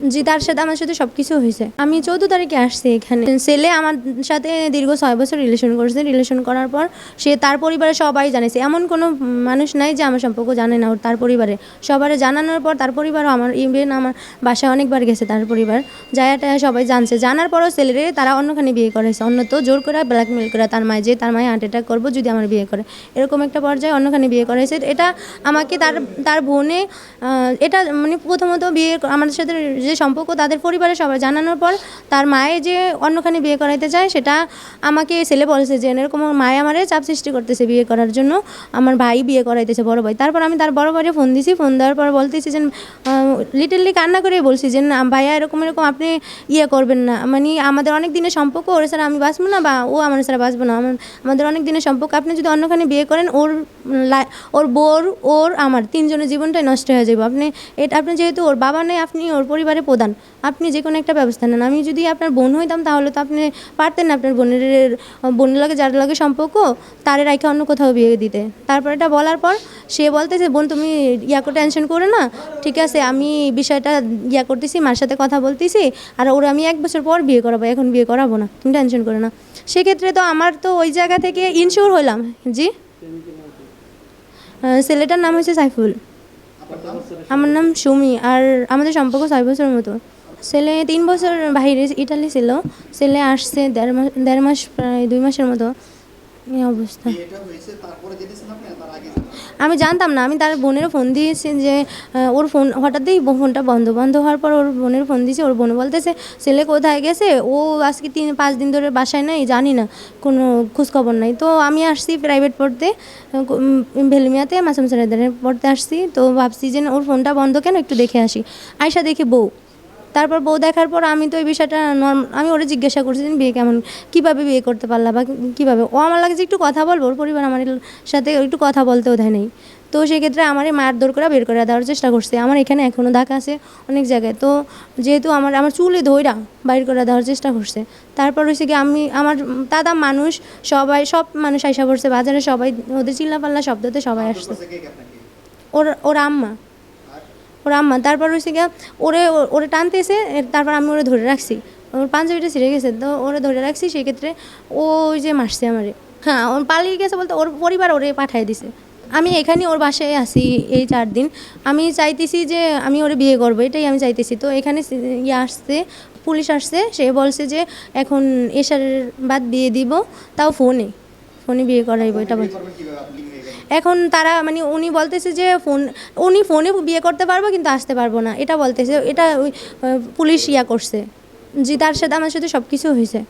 জি, তার সাথে আমার সাথে সব কিছু হয়েছে। আমি চৌদ্দ তারিখে আসছি এখানে। ছেলে আমার সাথে দীর্ঘ ছয় বছর রিলেশন করেছে। রিলেশন করার পর সে তার পরিবারে সবাই জানেছে। এমন কোনো মানুষ নাই যে আমার সম্পর্ক জানে না ওর তার পরিবারে। সবারে জানানোর পর তার পরিবারও আমার ইভেন আমার বাসায় অনেকবার গেছে তার পরিবার। যায়াটা সবাই জানছে। জানার পরও ছেলেরে তারা অন্যখানে বিয়ে করেছে। অন্য তো জোর করে ব্ল্যাকমেল করে তার মায়ে যে তার মায়ে হার্ট অ্যাটাক করব যদি আমার বিয়ে করে। এরকম একটা পর্যায়ে অন্যখানে বিয়ে করেছে। এটা আমাকে তার তার বোনে এটা মানে প্রথমত বিয়ে, আমাদের সাথে যে সম্পর্ক তাদের পরিবারে সবাই জানানোর পর তার মায়ে যে অন্যখানে বিয়ে করাইতে চায়, সেটা আমাকে ছেলে বলেছে যে, এরকম মায়ে আমারে চাপ সৃষ্টি করতেছে বিয়ে করার জন্য। আমার ভাই বিয়ে করাইতেছে, বড় ভাই। তারপর আমি তার বড় ভাইয়ে ফোন দিছি ফোন দেওয়ার পর বলতেছি যে লিটেলি কান্না করে বলছি যে, না, ভাইয়া এরকম এরকম আপনি ইয়ে করবেন না। মানে আমাদের অনেক দিনের সম্পর্ক, ওর ছাড়া আমি বাঁচবো না বা ও আমার ছাড়া বাঁচবো না। আমাদের অনেক দিনের সম্পর্ক। আপনি যদি অন্যখানে বিয়ে করেন, ওর ওর বোর, ওর, আমার তিনজনের জীবনটাই নষ্ট হয়ে যাবে আপনি এটা, আপনি যেহেতু ওর বাবা নেই, আপনি ওর পরিবারে প্রধান, আপনি যে কোনো একটা ব্যবস্থা নেন। আমি যদি আপনার বোন হইতাম তাহলে তো আপনি পারতেন না আপনার বোনের বোনের লাগে, যার লাগে সম্পর্ক, তারে রাইখে অন্য কোথাও বিয়ে দিতে। তারপর এটা বলার পর সে বলতেছে বোন, তুমি ইয়াকো টেনশন করে না। ঠিক আছে, আমি বিষয়টা ইয়া করতেছি, মার সাথে কথা বলতেছি, আর ওরা আমি এক বছর পর বিয়ে করাবো, এখন বিয়ে করাবো না। তুমি টেনশন করে না। সেক্ষেত্রে তো আমার তো ওই জায়গা থেকে ইনশিওর হলাম জি? ছেলেটার নাম হচ্ছে সাইফুল। আমার নাম সুমি আর আমাদের সম্পর্ক ছয় বছরের মতো। ছেলে তিন বছর বাইরে ইটালি ছিল। ছেলে আসছে দেড় মাস দেড় মাস প্রায় দুই মাসের মতো। এই অবস্থা? আমি জানতাম না আমি তার বোনেরও ফোন দিয়েছি যে ওর ফোন হঠাৎই ফোনটা বন্ধ বন্ধ হওয়ার পর ওর বোনের ফোন দিয়েছে ওর বোন বলতেছে ছেলে কোথায় গেছে? ও আজকে তিন পাঁচ দিন ধরে বাসায় নাই জানি না কোনো খোঁজখবর নাই। তো আমি আসছি প্রাইভেট পড়তে ভেলমিয়াতে মাসুম স্যারেদের পড়তে আসছি। তো ভাবছি যে ওর ফোনটা বন্ধ কেন? একটু দেখে আসি। আয়সা দেখি বউ। তারপর বউ দেখার পর আমি তো এই বিষয়টা নর্ম আমি ওরে জিজ্ঞাসা করছি যে বিয়ে কেমন কীভাবে বিয়ে করতে পারলা বা কীভাবে? ও আমার লাগে যে একটু কথা বলব, ওর পরিবার আমার সাথে একটু কথা বলতেও দেয় নেই। তো সেক্ষেত্রে আমারে মার দৌড় করে বের করে দেওয়ার চেষ্টা করছে। আমার এখানে এখনও দাগ আছে অনেক জায়গায়। তো যেহেতু আমার আমার চুলে ধইরা বাইর করে দেওয়ার চেষ্টা করছে। তারপর হচ্ছে কি আমি আমার দাদা মানুষ সবাই সব মানুষ আইসা পড়ছে। বাজারে সবাই ওদের চিল্লাপাল্লা শব্দতে সবাই আসছে। ওর ওর আম্মা। ওর আম্মা, তারপর হচ্ছে গিয়া ওরে ওরে টানতেছে তারপর আমি ওরে ধরে রাখছি। ওর পাঞ্জাবিটা ছিঁড়ে গেছে, তো ওরে ধরে রাখছি, সেক্ষেত্রে ওই যে মারছে আমারে। হ্যাঁ ওর পালিয়ে গেছে বলতে ওর পরিবার ওরে পাঠাই দিছে। আমি এখানে ওর বাসায় আছি এই চার দিন। আমি চাইতেছি যে আমি ওরে বিয়ে করব, এটাই আমি চাইতেছি। তো এখানে ইয়ে আসছে, পুলিশ আসছে, সে বলছে যে এখন এসার বাদ বিয়ে দিব, তাও ফোনে ফোনে বিয়ে করাইবো, এটা বলছে। এখানে? তারা মানে উনি বলতেছে যে ফোন, উনি ফোনে বিয়ে করতে পারব কিন্তু আসতে পারব না। এটা বলতেছে, এটা ওই পুলিশ ইয়া করছে। জি, তার সাথে, আমার সাথে সব কিছু হয়েছে